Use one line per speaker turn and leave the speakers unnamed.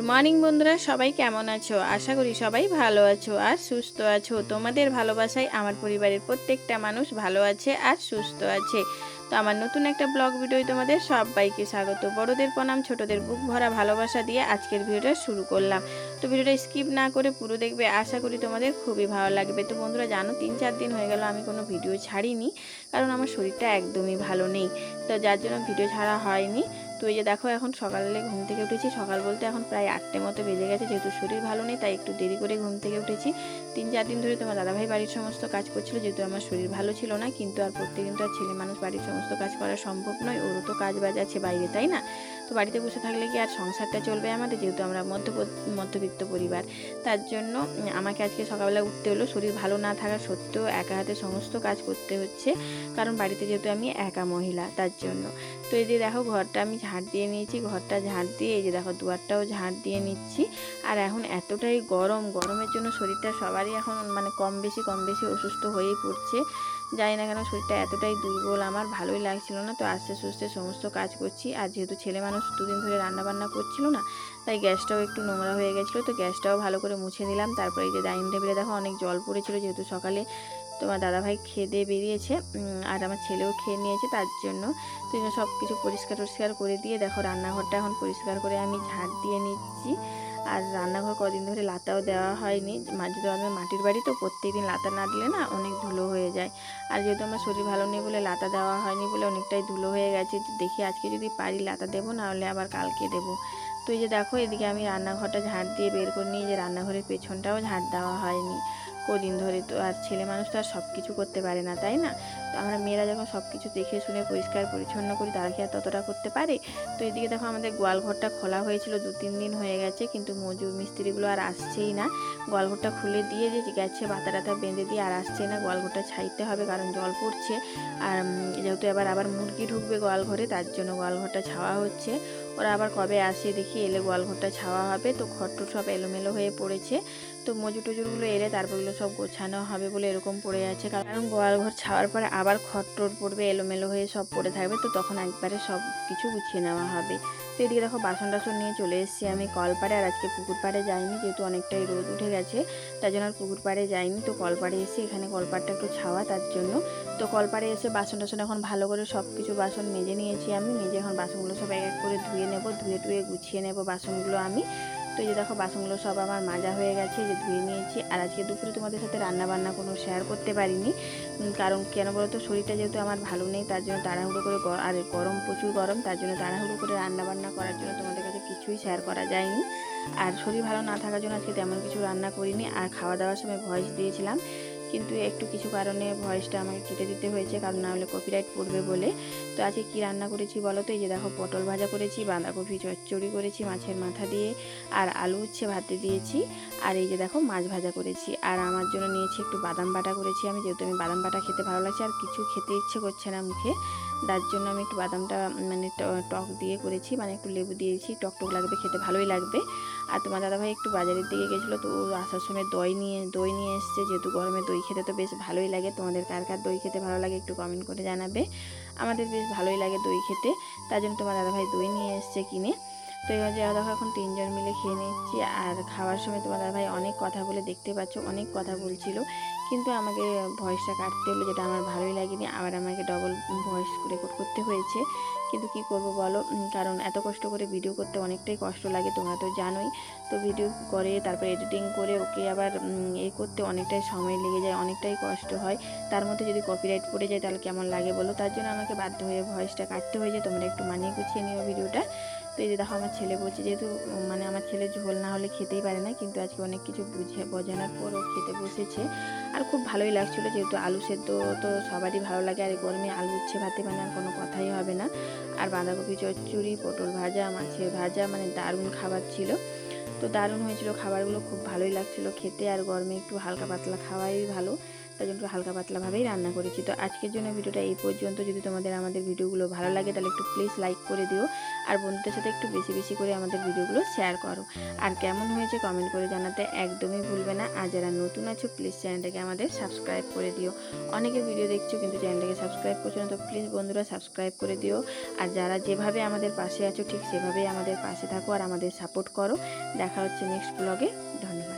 Morning বন্ধুরা। সবাই কেমন আছো? আশা করি সবাই ভালো আছো আর সুস্থ আছো। তোমাদের ভালোবাসায় আমার পরিবারের প্রত্যেকটা মানুষ ভালো আছে আর সুস্থ আছে। তো আমার নতুন একটা ব্লগ ভিডিও তোমাদের সবাইকে স্বাগত। বড়দের প্রণাম, ছোটদের বুক ভরা ভালোবাসা দিয়ে আজকের ভিডিওটা শুরু করলাম। তো ভিডিওটা স্কিপ না করে পুরো দেখবে। আশা করি তোমাদের খুবই ভালো লাগবে। তো বন্ধুরা, জানো, তিন চার দিন হয়ে গেল আমি কোনো ভিডিও ছাড়িনি। কারণ আমার শরীরটা একদমই ভালো নেই। তো যার জন্য ভিডিও ছাড়া হয়নি। তো এই যে দেখো, এখন সকালে ঘুম থেকে উঠেছি। সকাল বলতে এখন প্রায় আটটে মতো বেজে গেছে, যেহেতু শরীর ভালো নেই, তাই একটু দেরি করে ঘুম থেকে উঠেছি। তিন চার দিন ধরে তোমার দাদাভাই বাড়ির সমস্ত কাজ করছিল, যেহেতু আমার শরীর ভালো ছিল না, কিন্তু আর প্রত্যেকদিন তো আর ছেলে মানুষ বাড়ির সমস্ত কাজ করা সম্ভব নয়, ওরও তো কাজ বাজ আছে বাইরে, তাই না? তো বাড়িতে বসে থাকলে কি আর সংসারটা চলবে আমাদের, যেহেতু আমরা মধ্য মধ্যবিত্ত পরিবার। তার জন্য আমাকে আজকে সকালবেলা উঠতে হলো, শরীর ভালো না থাকা সত্ত্বেও একা হাতে সমস্ত কাজ করতে হচ্ছে, কারণ বাড়িতে যেহেতু আমি একা মহিলা, তার জন্য। তো এই যে দেখো ঘরটা আমি ঝাড় দিয়ে নিয়েছি, ঘরটা ঝাড় দিয়ে এই যে দেখো দুয়ারটাও ঝাড় দিয়ে নিচ্ছি। আর এখন এতটাই গরম, গরমের জন্য শরীরটা সবারই এখন মানে কম বেশি কম বেশি অসুস্থ হয়েই পড়ছে। জানি না কেন শরীরটা এতটাই দুর্বল, আমার ভালোই লাগছিল না। তো আস্তে সুস্তে সমস্ত কাজ করছি। আর যেহেতু ছেলে মানুষ দুদিন ধরে রান্না বান্না করছিল না, তাই গ্যাসটাও একটু নোংরা হয়ে গেছিল। তো গ্যাসটাও ভালো করে মুছে দিলাম তারপরে এই যে ডাইনিং টেবিলে দেখো অনেক জল পড়েছিল, যেহেতু সকালে তোমার দাদাভাই খেয়ে দিয়ে বেরিয়েছে আর আমার ছেলেও খেয়ে নিয়েছে, তার জন্য তো সব কিছু পরিষ্কার টরিষ্কার করে দিয়ে দেখো রান্নাঘরটা এখন পরিষ্কার করে আমি ঝাড় দিয়ে নিচ্ছি। আর রান্নাঘর কদিন ধরে লাতাও দেওয়া হয়নি যেহেতু আমার মাটির বাড়ি তো প্রত্যেক দিন লাতা না দিলে না অনেক ধুলো হয়ে যায়। আর যেহেতু আমার শরীর ভালো নেই বলে লাতা দেওয়া হয়নি বলে অনেকটাই ধুলো হয়ে গেছে দেখি আজকে যদি পারি লাতা দেবো, নাহলে আবার কালকে দেবো। তো এই যে দেখো, এদিকে আমি রান্নাঘরটা ঝাড় দিয়ে বের করে নিই যে রান্নাঘরের পেছনটাও ঝাড় দেওয়া হয়নি। কদিন ধরে তো আর ছেলে মানুষ তো আর সব কিছু করতে পারে না, তাই না? আমরা মেয়েরা যখন সব কিছু দেখে শুনে পরিষ্কার পরিচ্ছন্ন করি, তারা কি আর ততটা করতে পারে? তো এদিকে দেখো আমাদের গোয়ালঘরটা খোলা হয়েছিল, দু তিন দিন হয়ে গেছে, কিন্তু মজুর মিস্ত্রিগুলো আর আসছেই না। গোয়ালঘরটা খুলে দিয়ে যে গেছে, বাতা টাতা বেঁধে দিয়ে আর আসছে না, গোয়ালঘরটা ছাইতে হবে কারণ জল পড়ছে। আর যেহেতু এবার আবার মুরগি ঢুকবে গোয়ালঘরে, তার জন্য গোয়ালঘরটা ছাওয়া হচ্ছে। ওরা আবার কবে আসে দেখি এলে গোয়ালঘরটা ছাওয়া হবে, তো ঘরটো সব এলোমেলো হয়ে পড়েছে। তো মজুর টজুরগুলো এলে তারপরগুলো সব গোছানো হবে বলে এরকম পড়ে আছে। কারণ গোয়ালঘর ছাওয়ার পরে আবার খট্টর পড়বে, এলোমেলো হয়ে সব পড়ে থাকবে, তো তখন একবারে সব কিছু গুছিয়ে নেওয়া হবে। তো এদিকে দেখো বাসন টাসন নিয়ে চলে এসেছি আমি কলপাড়ে, আর আজকে পুকুর পাড়ে যাইনি, যেহেতু অনেকটাই রোদ উঠে গেছে, তার জন্য আর পুকুর পাড়ে যাইনি, তো কলপাড়ে এসে এখানে কলপাড়টা একটু ছাওয়া তার জন্য। তো কলপাড়ে এসে বাসন টাসন এখন ভালো করে সব কিছু বাসন মেজে নিয়েছি আমি, মেজে এখন বাসনগুলো সব এক এক করে ধুয়ে নেব, ধুয়ে টুয়ে গুছিয়ে নেব বাসনগুলো আমি। তো এই যে দেখো, বাসনগুলো সব আমার মাজা হয়ে গেছে যে ধুয়ে নিয়েছি। আর আজকে দুপুরে তোমাদের সাথে রান্না বান্না কোনো শেয়ার করতে পারিনি। কারণ কেন বলো তো শরীরটা যেহেতু আমার ভালো নেই, তার জন্য তাড়াহুড়ো করে আর গরম, প্রচুর গরম, তার জন্য তাড়াহুড়ো করে রান্না বান্না করার জন্য তোমাদের কাছে কিছুই শেয়ার করা যায়নি। আর শরীর ভালো না থাকার জন্য আজকে তেমন কিছু রান্না করিনি। আর খাওয়া দাওয়ার সময় ভয়েস দিয়েছিলাম। কিন্তু একটু কিছু কারণে ভয়েসটা আমাকে কেটে দিতে হয়েছে, কারণ না হলে কপিরাইট পড়বে বলে। তো আজকে কি রান্না করেছি বলো তো? এই যে দেখো, পটল ভাজা করেছি, বাঁধাকপি চচ্চড়ি করেছি মাছের মাথা দিয়ে, আর আলু উচ্ছে ভাতে দিয়েছি। আর এই যে দেখো মাছ ভাজা করেছি। আর আমার জন্য নিয়েছি একটু বাদাম বাটা করেছি। আমি যেহেতু আমি বাদাম বাটা খেতে ভালো লাগছে, আর কিছু খেতে ইচ্ছে করছে না মুখে, তার জন্য আমি একটু বাদামটা মানে টক দিয়ে করেছি। মানে একটু লেবু দিয়েছি, টক টক লাগবে, খেতে ভালোই লাগবে। আর তোমার দাদাভাই একটু বাজারের দিকে গেছিল, তো আসার সময় দই নিয়ে দই নিয়ে এসছে। যেহেতু গরমে দই খেতে তো বেশ ভালোই লাগে। তোমাদের কার কার দই খেতে ভালো লাগে একটু কমেন্ট করে জানাবে। আমাদের বেশ ভালোই লাগে দই খেতে। তার জন্য তোমার দাদাভাই দই নিয়ে এসছে কিনে। তো এই যে দেখো, এখন তিনজন মিলে খেয়ে নিচ্ছি। আর খাওয়ার সময় তোমার দাদাভাই অনেক কথা বলে দেখতে পাচ্ছ, অনেক কথা বলছিল। কিন্তু আমাকে ভয়েসটা কাটতে হলো, যেটা আমার ভালোই লাগেনি। আবার আমাকে ডবল ভয়েস রেকর্ড করতে হয়েছে। কিন্তু কি করব বলো? কারণ এত কষ্ট করে ভিডিও করতে অনেকটাই কষ্ট লাগে, তোমরা তো জানোই। তো ভিডিও করে, তারপর এডিটিং করে, ওকে আবার এ করতে অনেকটাই সময় লেগে যায়, অনেকটাই কষ্ট হয়। তার মধ্যে যদি কপিরাইট পড়ে যায়, তাহলে কেমন লাগে বলো? তার জন্য আমাকে বাধ্য হয়ে ভয়েসটা কাটতে হয়েছে। তোমরা একটু মানিয়ে গুছিয়ে নিও ভিডিওটা তো এই যে দেখো আমার ছেলে বলছে, যেহেতু মানে আমার ছেলে ঝোল না হলে খেতেই পারে না, কিন্তু আজকে অনেক কিছু বুঝে, বোঝানোর ও খেতে বসেছে। আর খুব ভালোই লাগছিল, যেহেতু আলু সেদ্ধ তো সবারই ভালো লাগে, আর গরমে আলু উচ্ছে ভাতে মানে আর কোনো কথাই হবে না। আর বাঁধাকপি চচ্চড়ি, পটল ভাজা, মাছের ভাজা মানে দারুণ খাবার ছিল। তো দারুণ হয়েছিল, খাবারগুলো খুব ভালোই লাগছিল খেতে আর গরমে একটু হালকা পাতলা খাওয়াই ভালো তাই জন্য একটু হালকা পাতলাভাবেই রান্না করেছি। তো আজকের জন্য ভিডিওটা এই পর্যন্ত, যদি তোমাদের আমাদের ভিডিওগুলো ভালো লাগে তাহলে একটু প্লিজ লাইক করে দিও আর বন্ধুদের সাথে একটু বেশি বেশি করে আমাদের ভিডিওগুলো শেয়ার করো। আর কেমন হয়েছে কমেন্ট করে জানাতে একদমই ভুলবে না, আর যারা নতুন আছো প্লিজ চ্যানেলটাকে আমাদের সাবস্ক্রাইব করে দিও। অনেকের ভিডিও দেখছ কিন্তু চ্যানেলটাকে সাবস্ক্রাইব করছ না, তো প্লিজ বন্ধুরা সাবস্ক্রাইব করে দিও। আর যারা যেভাবে আমাদের পাশে আছো ঠিক সেভাবেই আমাদের পাশে থাকো আর আমাদের সাপোর্ট করো। দেখা হচ্ছে নেক্সট ব্লগে ধন্যবাদ।